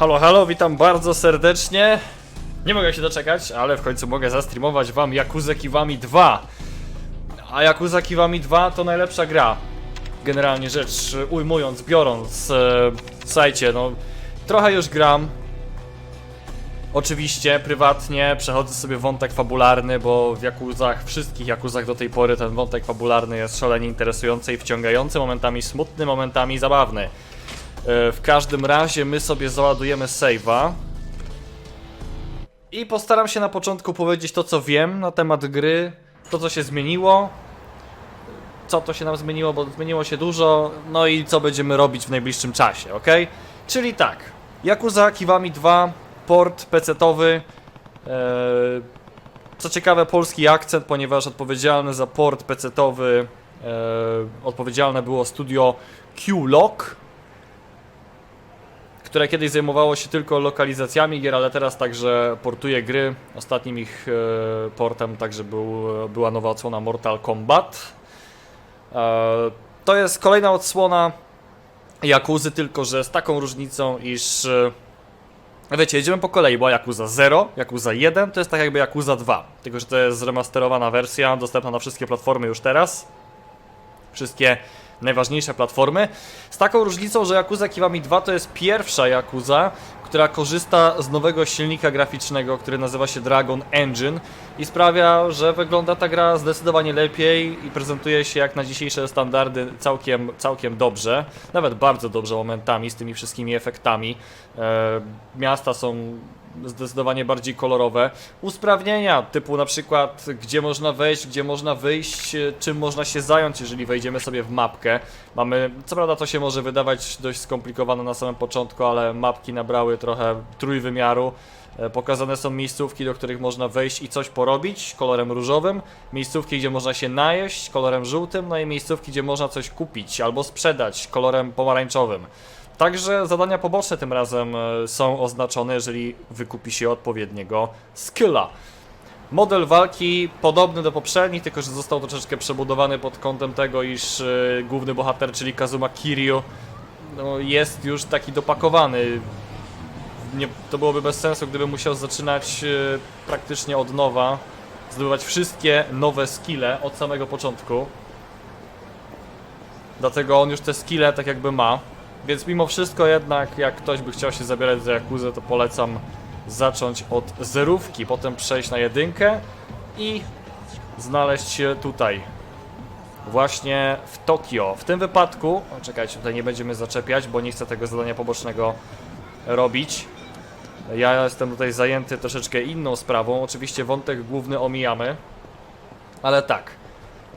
Halo, halo, witam bardzo serdecznie. Nie mogę się doczekać, ale w końcu mogę zastreamować wam Yakuza Kiwami 2. A Yakuza Kiwami 2 to najlepsza gra. Generalnie rzecz ujmując, biorąc. E, słuchajcie, no trochę już gram. Oczywiście, prywatnie przechodzę sobie wątek fabularny, bo w Jakuzach, wszystkich Jakuzach do tej pory ten wątek fabularny jest szalenie interesujący i wciągający, momentami smutny, momentami zabawny. E, W każdym razie my sobie załadujemy save'a. I postaram się na początku powiedzieć to, co wiem na temat gry, to, co się zmieniło, co to się nam zmieniło, bo zmieniło się dużo, no i co będziemy robić w najbliższym czasie, ok? Czyli tak, Yakuza Kiwami 2, port PC-towy, e, co ciekawe polski akcent, ponieważ odpowiedzialny za port PC-towy e, odpowiedzialne było studio Q-Lock, które kiedyś zajmowało się tylko lokalizacjami gier, ale teraz także portuje gry. Ostatnim ich e, portem także był, była nowa odsłona Mortal Kombat. E, to jest kolejna odsłona Jakuzy, tylko że z taką różnicą, iż e, wiecie, jedziemy po kolei, była Yakuza 0, Yakuza 1, to jest tak jakby Yakuza 2, tylko że to jest zremasterowana wersja, dostępna na wszystkie platformy już teraz. Wszystkie najważniejsze platformy. Z taką różnicą, że Yakuza Kiwami 2 to jest pierwsza Yakuza, która korzysta z nowego silnika graficznego, który nazywa się Dragon Engine i sprawia, że wygląda ta gra zdecydowanie lepiej i prezentuje się jak na dzisiejsze standardy całkiem, całkiem dobrze, nawet bardzo dobrze momentami z tymi wszystkimi efektami. E, miasta są zdecydowanie bardziej kolorowe. Usprawnienia typu na przykład gdzie można wejść, gdzie można wyjść, e, czym można się zająć, jeżeli wejdziemy sobie w mapkę. Mamy, co prawda to się może wydawać dość skomplikowane na samym początku, ale mapki nabrały trochę trójwymiaru. E, Pokazane są miejscówki, do których można wejść i coś porobić kolorem różowym, miejscówki, gdzie można się najeść kolorem żółtym, no i miejscówki, gdzie można coś kupić albo sprzedać kolorem pomarańczowym. Także zadania poboczne tym razem e, są oznaczone, jeżeli wykupi się odpowiedniego skilla. Model walki podobny do poprzednich, tylko że został troszeczkę przebudowany pod kątem tego, iż e, główny bohater, czyli Kazuma Kiryu, no, jest już taki dopakowany. Nie, to byłoby bez sensu, gdyby musiał zaczynać e, praktycznie od nowa, zdobywać wszystkie nowe skille od samego początku. Dlatego on już te skille tak jakby ma. Więc mimo wszystko jednak, jak ktoś by chciał się zabierać za Jakuzę, to polecam zacząć od zerówki, potem przejść na jedynkę i znaleźć się tutaj. Właśnie w Tokio. W tym wypadku, czekajcie, tutaj nie będziemy zaczepiać, bo nie chcę tego zadania pobocznego robić. Ja jestem tutaj zajęty troszeczkę inną sprawą. Oczywiście wątek główny omijamy. Ale tak.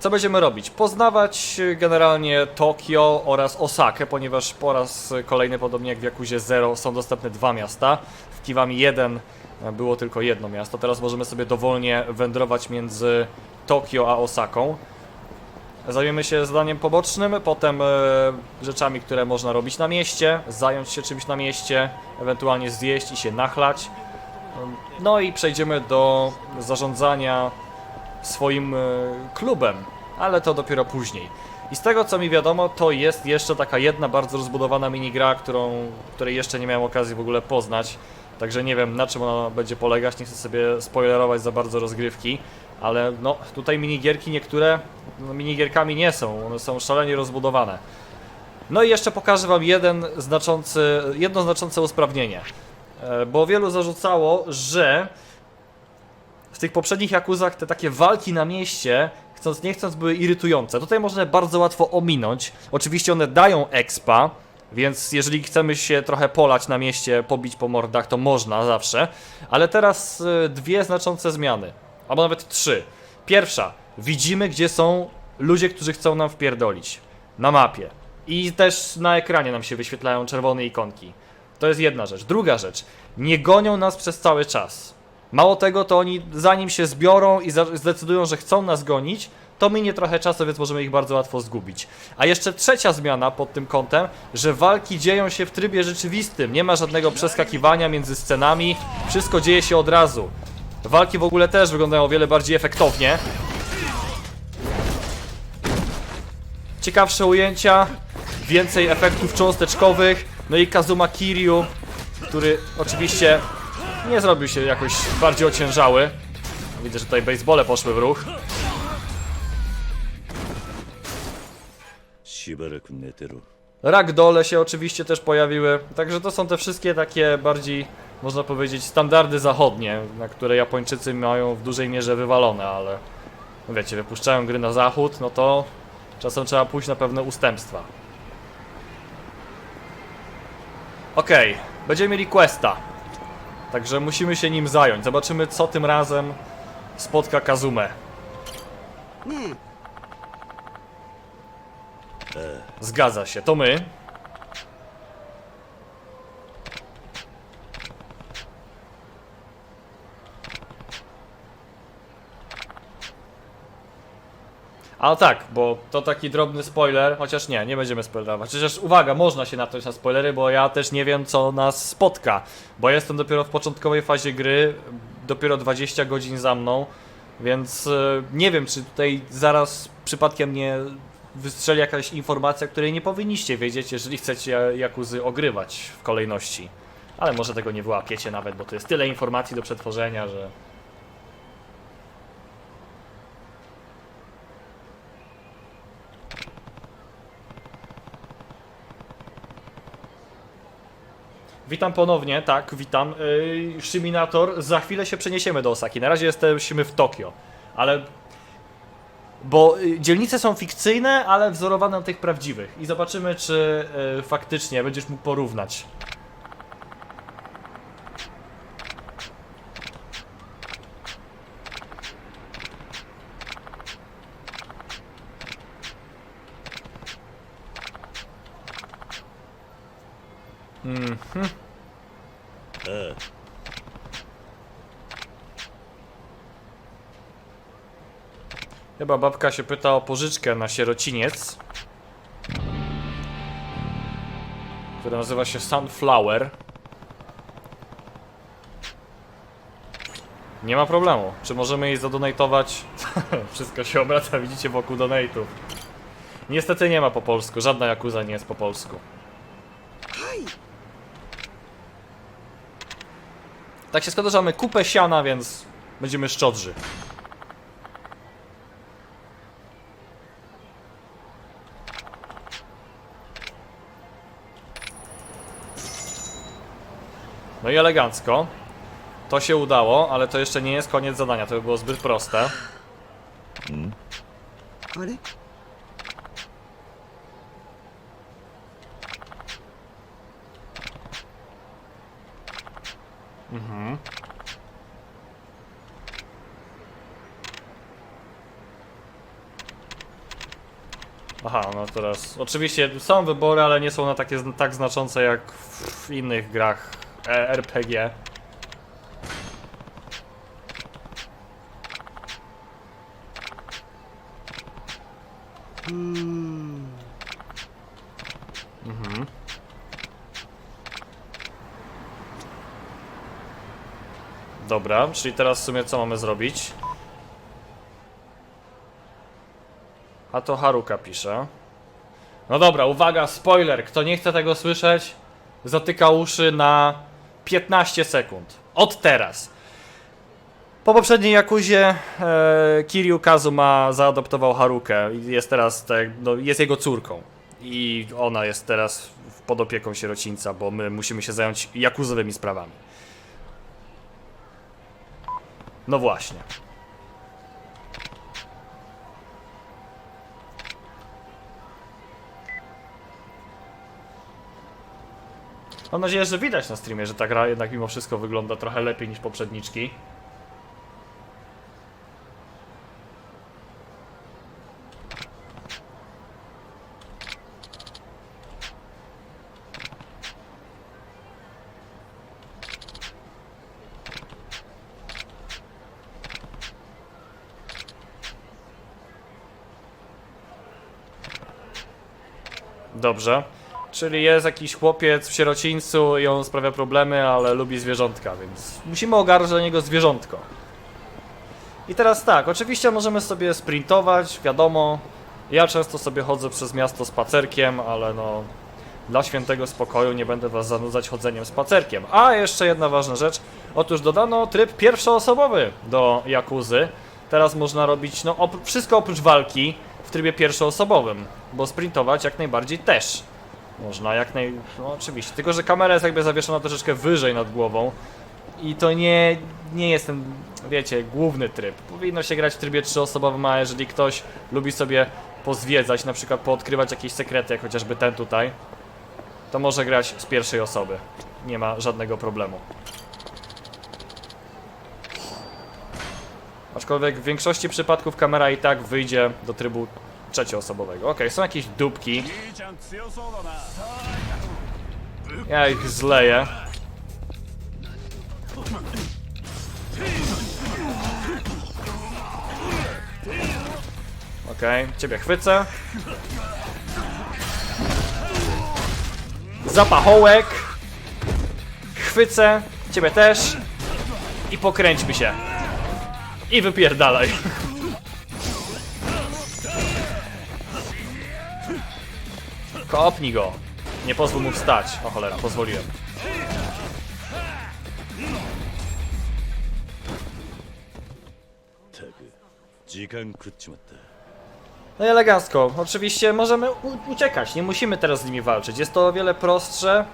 Co będziemy robić? Poznawać y, generalnie Tokio oraz Osakę, ponieważ po raz kolejny, podobnie jak w Jakuzie 0, są dostępne dwa miasta. W Kiwami 1 było tylko jedno miasto. Teraz możemy sobie dowolnie wędrować między Tokio a Osaką. Zajmiemy się zadaniem pobocznym, potem e, rzeczami, które można robić na mieście, zająć się czymś na mieście, ewentualnie zjeść i się nachlać. No i przejdziemy do zarządzania swoim e, klubem, ale to dopiero później. I z tego co mi wiadomo, to jest jeszcze taka jedna bardzo rozbudowana minigra, którą, której jeszcze nie miałem okazji w ogóle poznać. Także nie wiem na czym ona będzie polegać, nie chcę sobie spoilerować za bardzo rozgrywki, ale no tutaj minigierki niektóre no, minigierkami nie są, one są szalenie rozbudowane. No i jeszcze pokażę wam jeden znaczący, jedno znaczące usprawnienie. E, Bo wielu zarzucało, że w tych poprzednich Jakuzach te takie walki na mieście, chcąc nie chcąc, były irytujące. Tutaj można bardzo łatwo ominąć. Oczywiście one dają expa, więc jeżeli chcemy się trochę polać na mieście, pobić po mordach, to można zawsze. Ale teraz y, dwie znaczące zmiany, albo nawet trzy. Pierwsza, widzimy gdzie są ludzie, którzy chcą nam wpierdolić. Na mapie. I też na ekranie nam się wyświetlają czerwone ikonki. To jest jedna rzecz. Druga rzecz, nie gonią nas przez cały czas. Mało tego, to oni zanim się zbiorą i zdecydują, że chcą nas gonić, to minie trochę czasu, więc możemy ich bardzo łatwo zgubić. A jeszcze trzecia zmiana pod tym kątem, że walki dzieją się w trybie rzeczywistym. Nie ma żadnego przeskakiwania między scenami, wszystko dzieje się od razu. Walki w ogóle też wyglądają o wiele bardziej efektownie. Ciekawsze ujęcia, więcej efektów cząsteczkowych, no i Kazuma Kiryu który oczywiście nie zrobił się jakoś bardziej ociężały. Widzę, że tutaj basebole poszły w ruch. Ragdole się oczywiście też pojawiły. Także to są te wszystkie takie bardziej, można powiedzieć, standardy zachodnie, na które Japończycy mają w dużej mierze wywalone, ale wiecie, wypuszczają gry na zachód, no to czasem trzeba pójść na pewne ustępstwa. Okej, okay. będziemy mieli questa także musimy się nim zająć. Zobaczymy, co tym razem spotka Kazumę. Zgadza się, to my. A tak, bo to taki drobny spoiler, chociaż nie, nie będziemy spoilerować. Chociaż uwaga, można się natknąć na spoilery, bo ja też nie wiem co nas spotka. Bo jestem dopiero w początkowej fazie gry, dopiero 20 godzin za mną, więc e, nie wiem czy tutaj zaraz przypadkiem nie wystrzeli jakaś informacja, której nie powinniście wiedzieć, jeżeli chcecie Jakuzy ogrywać w kolejności. Ale może tego nie wyłapiecie nawet, bo to jest tyle informacji do przetworzenia, że... Witam ponownie, tak, witam. Yy, Shiminator, za chwilę się przeniesiemy do Osaki. Na razie jesteśmy w Tokio, ale bo y, dzielnice są fikcyjne, ale wzorowane na tych prawdziwych. I zobaczymy, czy y, faktycznie będziesz mógł porównać. Babka się pyta o pożyczkę na sierociniec. Który nazywa się Sunflower. Nie ma problemu. Czy możemy jej zadonatować? Wszystko się obraca, widzicie, wokół donate'ów. Niestety nie ma po polsku. Żadna Jakuza nie jest po polsku. Tak się składa, że mamy kupę siana, więc będziemy szczodrzy. No i elegancko. To się udało, ale to jeszcze nie jest koniec zadania, to by było zbyt proste. あれ Aha, no teraz. Oczywiście są wybory, ale nie są one takie tak znaczące jak w innych grach e, RPG. Mhm. Dobra, czyli teraz w sumie co mamy zrobić? A to Haruka pisze. No dobra, uwaga, spoiler. Kto nie chce tego słyszeć, zatyka uszy na 15 sekund. Od teraz. Po poprzedniej Jakuzie e, Kiryu Kazuma zaadoptował Harukę i jest teraz, tak, no, jest jego córką. I ona jest teraz pod opieką sierocińca, bo my musimy się zająć jakuzowymi sprawami. No właśnie. Mam nadzieję, że widać na streamie, że ta gra jednak mimo wszystko wygląda trochę lepiej niż poprzedniczki. Dobrze. Czyli jest jakiś chłopiec w sierocińcu i on sprawia problemy, ale lubi zwierzątka, więc musimy ogarnąć dla niego zwierzątko. I teraz tak, oczywiście możemy sobie sprintować, wiadomo. Ja często sobie chodzę przez miasto spacerkiem, ale no dla świętego spokoju nie będę was zanudzać chodzeniem spacerkiem. A jeszcze jedna ważna rzecz. Otóż dodano tryb pierwszoosobowy do Jakuzy. Teraz można robić no, op- wszystko oprócz walki w trybie pierwszoosobowym, bo sprintować jak najbardziej też. Można jak naj... No oczywiście, tylko że kamera jest jakby zawieszona troszeczkę wyżej nad głową i to nie, nie jest ten, wiecie, główny tryb. Powinno się grać w trybie trzyosobowym, a jeżeli ktoś lubi sobie pozwiedzać, na przykład poodkrywać jakieś sekrety, jak chociażby ten tutaj, to może grać z pierwszej osoby. Nie ma żadnego problemu. Aczkolwiek w większości przypadków kamera i tak wyjdzie do trybu trzecioosobowego. Okej, są jakieś dupki. Ja ich zleję. Okej, ciebie chwycę. Zapachołek. Chwycę. Ciebie też. I pokręćmy się. I wypierdalaj. Kopnij go. Nie pozwól mu wstać. O cholera, pozwoliłem. No i elegancko. Oczywiście możemy uciekać, nie musimy teraz z nimi walczyć. Jest to o wiele prostsze,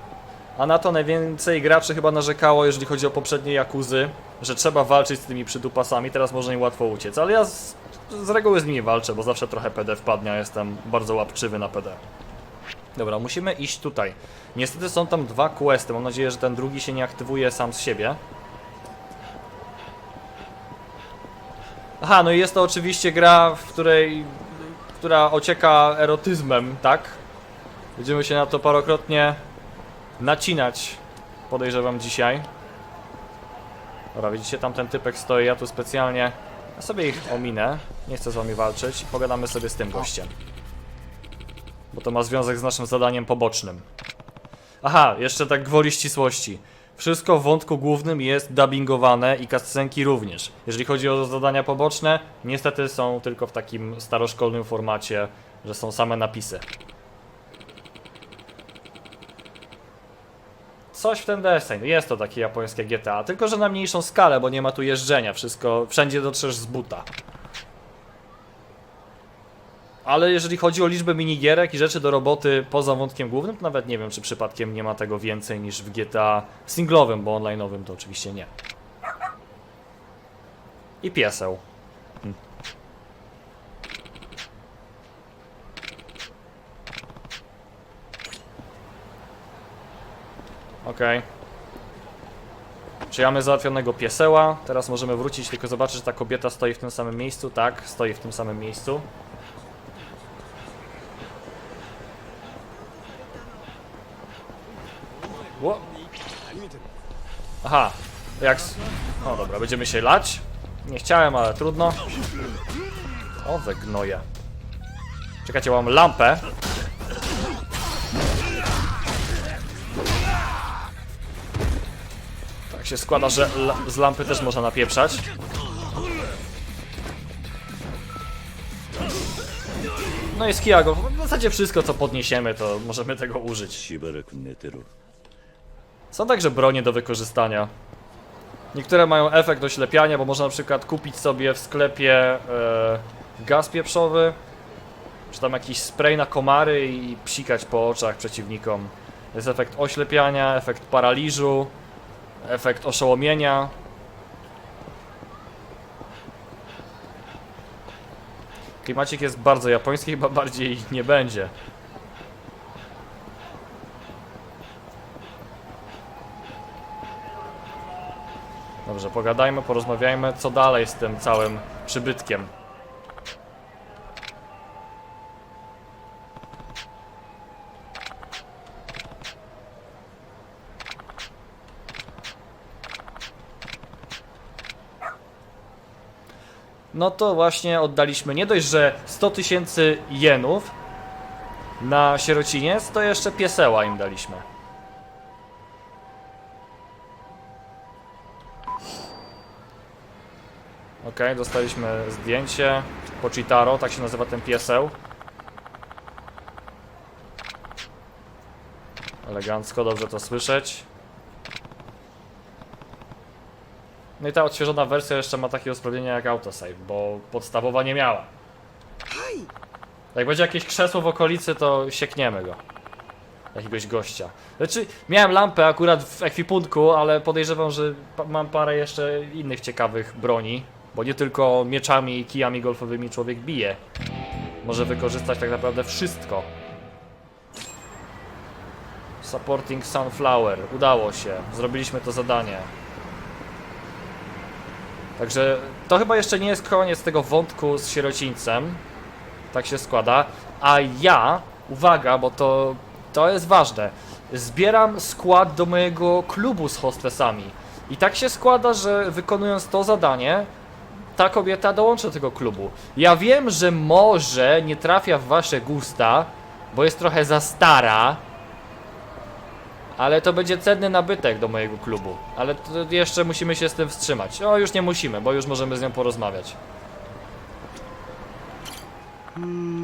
a na to najwięcej graczy chyba narzekało, jeżeli chodzi o poprzednie Jakuzy, że trzeba walczyć z tymi przydupasami, teraz można im łatwo uciec, ale ja z, z reguły z nimi walczę, bo zawsze trochę PD wpadnie, a jestem bardzo łapczywy na PD. Dobra, musimy iść tutaj. Niestety są tam dwa questy, mam nadzieję, że ten drugi się nie aktywuje sam z siebie. Aha, no i jest to oczywiście gra, w której która ocieka erotyzmem, tak? Będziemy się na to parokrotnie nacinać, podejrzewam dzisiaj. Dobra, widzicie, tam ten typek stoi, ja tu specjalnie ja sobie ich ominę, nie chcę z wami walczyć, pogadamy sobie z tym gościem. Bo to ma związek z naszym zadaniem pobocznym. Aha, jeszcze tak gwoli ścisłości. Wszystko w wątku głównym jest dubbingowane i cutscenki również. Jeżeli chodzi o zadania poboczne, niestety są tylko w takim staroszkolnym formacie, że są same napisy. Coś w ten deseń. Jest to takie japońskie GTA, tylko że na mniejszą skalę, bo nie ma tu jeżdżenia. Wszystko, wszędzie dotrzesz z buta. Ale jeżeli chodzi o liczbę minigierek i rzeczy do roboty poza wątkiem głównym, to nawet nie wiem, czy przypadkiem nie ma tego więcej niż w GTA singlowym, bo online'owym to oczywiście nie. I pieseł. Hm. Okej. Czy mamy załatwionego pieseła? Teraz możemy wrócić, tylko zobaczyć, że ta kobieta stoi w tym samym miejscu. Tak, stoi w tym samym miejscu. Aha, jak... s- O dobra, będziemy się lać. Nie chciałem, ale trudno. O, we gnoje. Czekajcie, mam lampę. Tak się składa, że la z lampy też można napieprzać. No i z Kiago, w zasadzie wszystko co podniesiemy, to możemy tego użyć. Są także bronie do wykorzystania. Niektóre mają efekt oślepiania, bo można na przykład kupić sobie w sklepie yy, gaz pieprzowy, czy tam jakiś spray na komary i psikać po oczach przeciwnikom. Jest efekt oślepiania, efekt paraliżu, efekt oszołomienia. Klimacik jest bardzo japoński, chyba bardziej nie będzie. Dobrze, pogadajmy, porozmawiajmy, co dalej z tym całym przybytkiem. No to właśnie oddaliśmy nie dość, że 100 tysięcy jenów na sierociniec, to jeszcze pieseła im daliśmy. Okej, dostaliśmy zdjęcie. Pochitaro, tak się nazywa ten pieseł. Elegancko, dobrze to słyszeć. No i ta odświeżona wersja jeszcze ma takie usprawnienia jak autosave, bo podstawowa nie miała. Jak będzie jakieś krzesło w okolicy, to siekniemy go. Jakiegoś gościa. Znaczy, miałem lampę akurat w ekwipunku, ale podejrzewam, że mam parę jeszcze innych ciekawych broni. Bo nie tylko mieczami i kijami golfowymi człowiek bije. Może wykorzystać tak naprawdę wszystko. Supporting Sunflower. Udało się. Zrobiliśmy to zadanie. Także to chyba jeszcze nie jest koniec tego wątku z sierocińcem. Tak się składa. A ja, uwaga, bo to, to jest ważne. Zbieram skład do mojego klubu z hostessami. I tak się składa, że wykonując to zadanie, ta kobieta dołączy do tego klubu. Ja wiem, że może nie trafia w wasze gusta, bo jest trochę za stara, ale to będzie cenny nabytek do mojego klubu. Ale jeszcze musimy się z tym wstrzymać. O, już nie musimy, bo już możemy z nią porozmawiać. Hmm.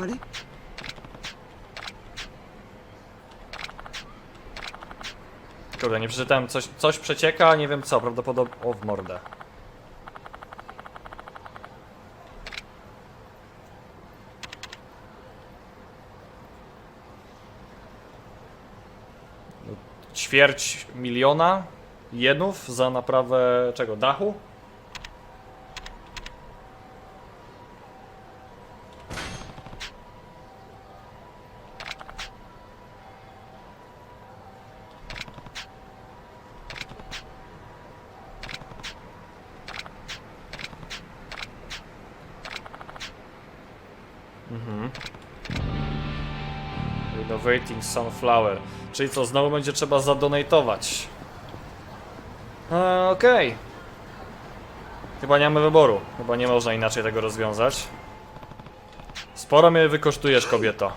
あ Kurde, nie przeczytałem, coś, coś przecieka, nie wiem co, prawdopodobnie... O, w mordę. Ćwierć miliona jenów za naprawę czego? Dachu? Sunflower. Czyli co, znowu będzie trzeba zadonatować. E, Okej. Chyba nie mamy wyboru. Chyba nie można inaczej tego rozwiązać. Sporo mnie wykosztujesz, kobieto.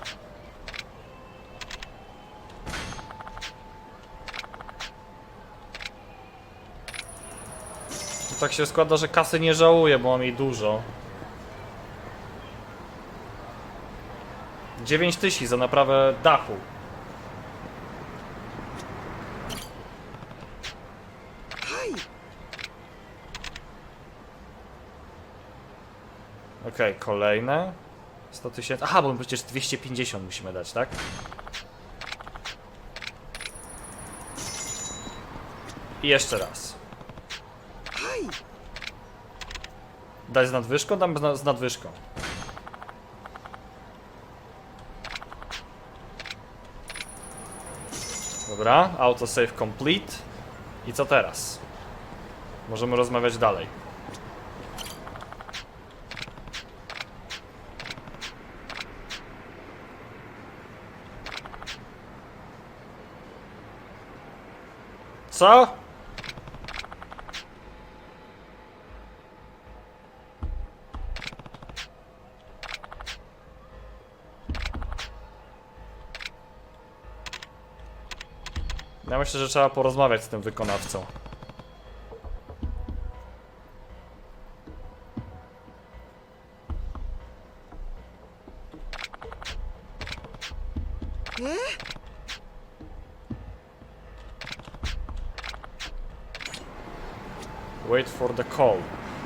To tak się składa, że kasy nie żałuję, bo mam jej dużo. 9 tysięcy za naprawę dachu. Okej, kolejne. 100 tysięcy. Aha, bo przecież 250 musimy dać, tak? I jeszcze raz. Dać z nadwyżką? Dam z nadwyżką. Dobra, autosave complete. I co teraz? Możemy rozmawiać dalej. Co? Ja myślę, że trzeba porozmawiać z tym wykonawcą.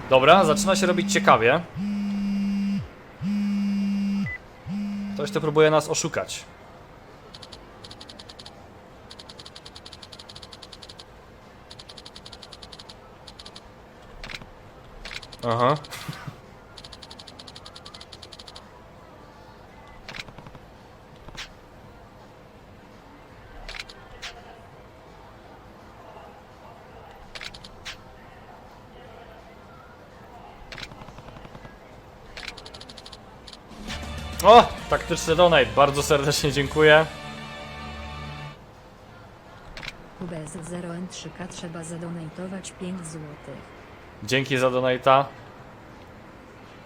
Dobra, zaczyna się robić ciekawie. Ktoś tu próbuje nas oszukać. Aha. O! Taktyczny donate. Bardzo serdecznie dziękuję. Bez 0N3K trzeba zadonatować 5 zł. Dzięki za donata.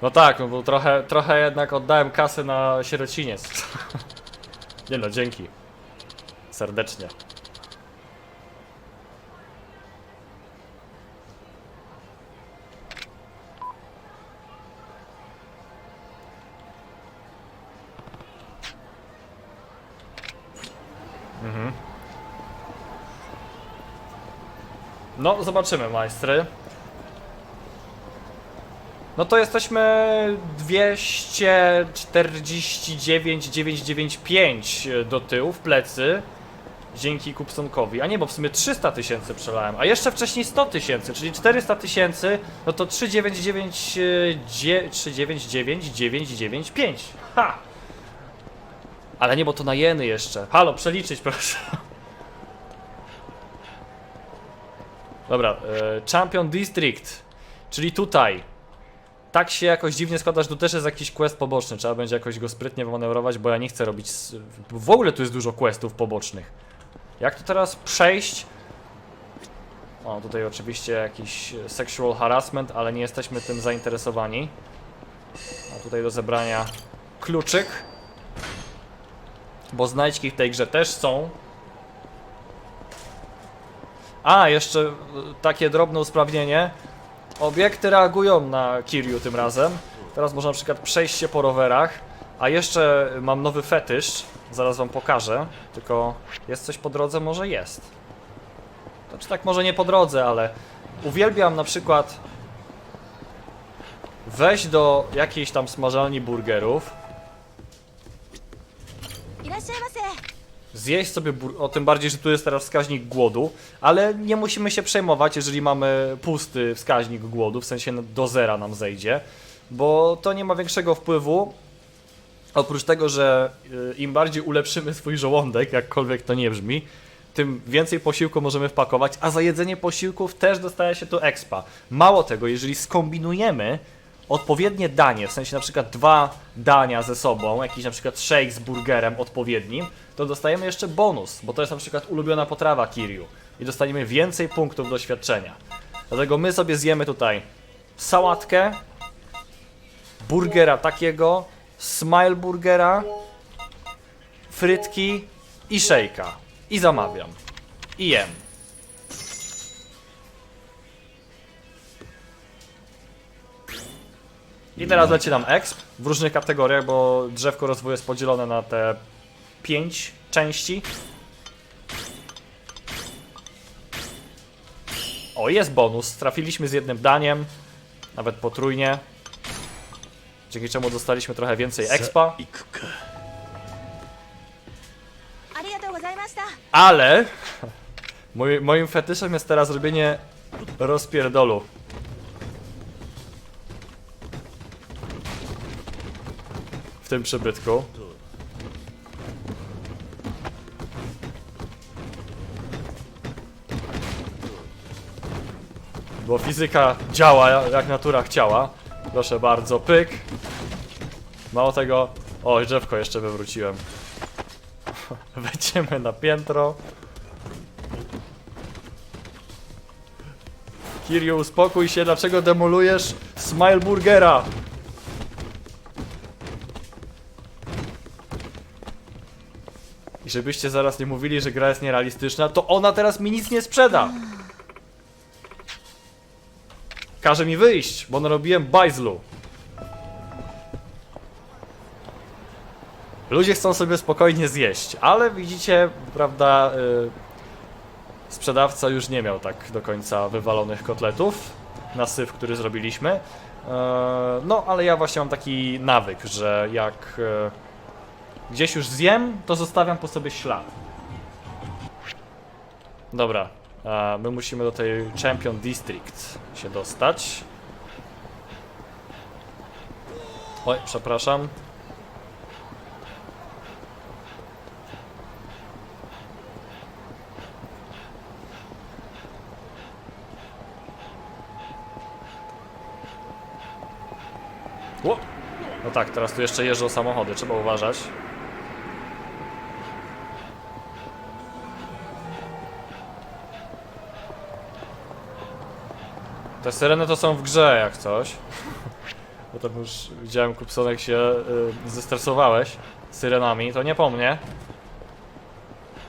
No tak, no bo trochę, trochę jednak oddałem kasy na sierociniec. Nie no, dzięki. Serdecznie. No, zobaczymy, majstry. No to jesteśmy 249 995 do tyłu w plecy. Dzięki Kupsonkowi. A nie, bo w sumie 300 tysięcy przelałem. A jeszcze wcześniej 100 tysięcy, czyli 400 tysięcy, no to 399 e, dzie- 399 995. Ha! Ale nie, bo to na jeny jeszcze. Halo, przeliczyć proszę. Dobra, e, Champion District, czyli tutaj. Tak się jakoś dziwnie składa, że tu też jest jakiś quest poboczny. Trzeba będzie jakoś go sprytnie wymanewrować, bo ja nie chcę robić. W ogóle tu jest dużo questów pobocznych. Jak to teraz przejść? O, tutaj oczywiście jakiś sexual harassment, ale nie jesteśmy tym zainteresowani. A tutaj do zebrania kluczyk. Bo znajdźki w tej grze też są. A, jeszcze e, takie drobne usprawnienie. Obiekty reagują na Kiryu tym razem. Teraz można na przykład przejść się po rowerach. A jeszcze mam nowy fetysz. Zaraz wam pokażę. Tylko jest coś po drodze? Może jest. Znaczy tak może nie po drodze, ale uwielbiam na przykład wejść do jakiejś tam smażalni burgerów zjeść sobie, o tym bardziej, że tu jest teraz wskaźnik głodu, ale nie musimy się przejmować, jeżeli mamy pusty wskaźnik głodu, w sensie do zera nam zejdzie, bo to nie ma większego wpływu, oprócz tego, że y, im bardziej ulepszymy swój żołądek, jakkolwiek to nie brzmi, tym więcej posiłku możemy wpakować, a za jedzenie posiłków też dostaje się tu expa. Mało tego, jeżeli skombinujemy odpowiednie danie, w sensie na przykład dwa dania ze sobą, jakiś na przykład shake z burgerem odpowiednim, to dostajemy jeszcze bonus, bo to jest na przykład ulubiona potrawa Kiryu i dostaniemy więcej punktów doświadczenia. Dlatego my sobie zjemy tutaj sałatkę, burgera takiego, smile burgera, frytki i szejka. I zamawiam. I jem. I teraz leci nam exp w różnych kategoriach, bo drzewko rozwoju jest podzielone na te 5 części. O, jest bonus. Trafiliśmy z jednym daniem, nawet potrójnie. Dzięki czemu dostaliśmy trochę więcej expa. Ale moim fetyszem jest teraz robienie rozpierdolu. Tym przybytku. Bo fizyka działa jak natura chciała. Proszę bardzo, pyk. Mało tego. O, drzewko jeszcze wywróciłem. Wejdziemy na piętro. Kiryu, uspokój się, dlaczego demolujesz Smile żebyście zaraz nie mówili, że gra jest nierealistyczna, to ona teraz mi nic nie sprzeda. Każe mi wyjść, bo narobiłem bajzlu. Ludzie chcą sobie spokojnie zjeść, ale widzicie, prawda, y, sprzedawca już nie miał tak do końca wywalonych kotletów na syf, który zrobiliśmy. E, No, ale ja właśnie mam taki nawyk, że jak e, gdzieś już zjem, to zostawiam po sobie ślad. Dobra, e, my musimy do tej Champion District się dostać. Oj, przepraszam. Ło! No tak, teraz tu jeszcze jeżdżą samochody, trzeba uważać. Te syreny to są w grze jak coś. Bo tam już widziałem Kupsonek się y, zestresowałeś syrenami, to nie po mnie.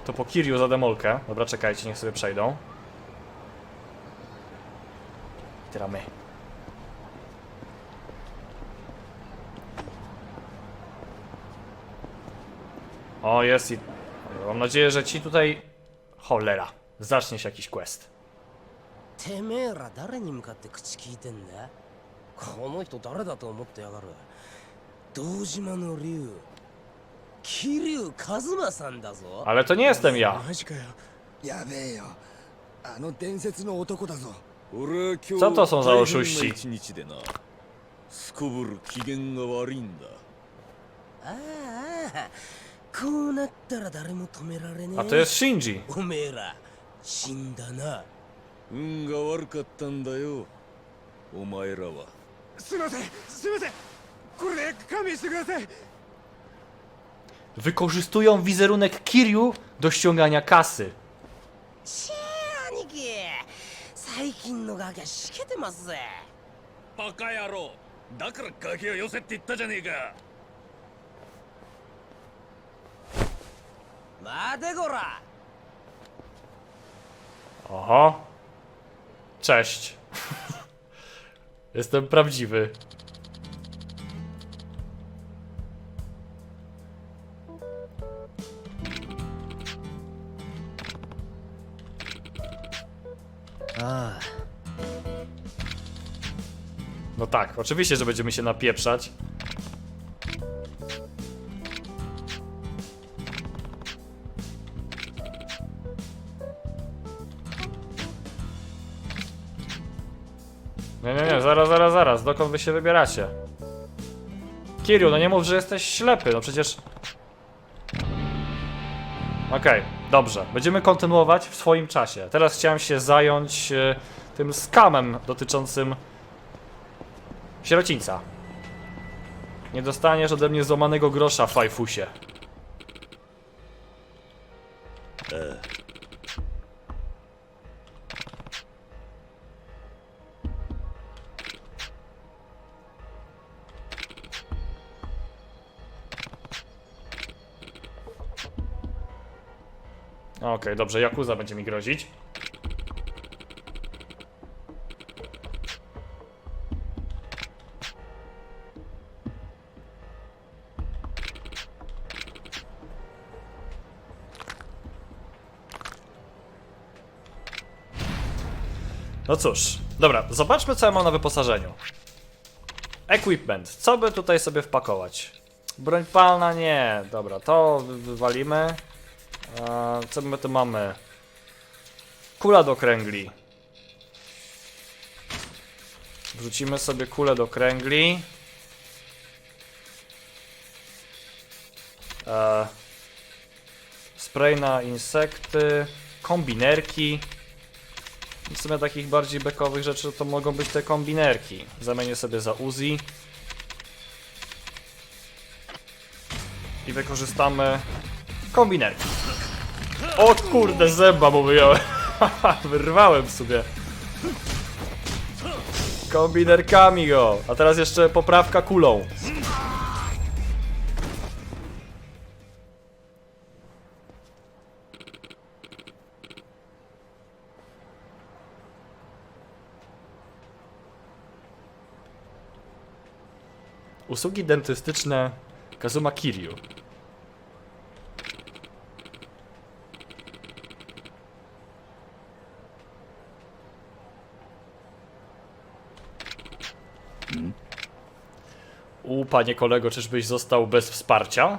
To po Kiryu za demolkę. Dobra, czekajcie, niech sobie przejdą. Teraz my. O, jest i... Mam nadzieję, że ci tutaj... Cholera. Zacznie się jakiś quest. てめえら誰に向かって口聞いてんだ？この人誰だと思ってやがる？堂島の竜。桐生一馬さんだぞ。Ale to nie jestem ja. マジかよ。やべえよ。あの伝説の男だぞ。俺は今日 Co to są za 大変 oszuści? な一日でな。すこぶる機嫌が悪いんだ。ああああこうなったら誰も止められねえ。A to jest Shinji. おめえら死んだな運が悪かったんだよ。お前らは。すいません。すいません。これで勘弁してください。Wykorzystują wizerunek Kiryu do ściągania kasy. 最近のガキはしけてますぜバカ野郎だからガキを寄せって言ったじゃねえか待てこら Oho. Cześć. Jestem prawdziwy. No tak, oczywiście, że będziemy się napieprzać. Zaraz, zaraz, zaraz. Dokąd wy się wybieracie? Kiryu, no nie mów, że jesteś ślepy, no przecież... Okej, dobrze. Będziemy kontynuować w swoim czasie. Teraz chciałem się zająć e, tym skamem dotyczącym sierocińca. Nie dostaniesz ode mnie złamanego grosza, fajfusie. Okej, dobrze, Yakuza będzie mi grozić. No cóż, dobra, zobaczmy co ja mam na wyposażeniu. Equipment, co by tutaj sobie wpakować? Broń palna nie, dobra, to wy- wywalimy. Co my tu mamy? Kula do kręgli. Wrzucimy sobie kulę do kręgli. E, spray na insekty. Kombinerki. W sumie takich bardziej bekowych rzeczy to mogą być te kombinerki. Zamienię sobie za Uzi. I wykorzystamy kombinerki. O kurde, zęba mu wyjąłem. Wyrwałem sobie. Kombinerkami go. A teraz jeszcze poprawka kulą. Usługi dentystyczne Kazuma Kiryu. Panie kolego, czyżbyś został bez wsparcia?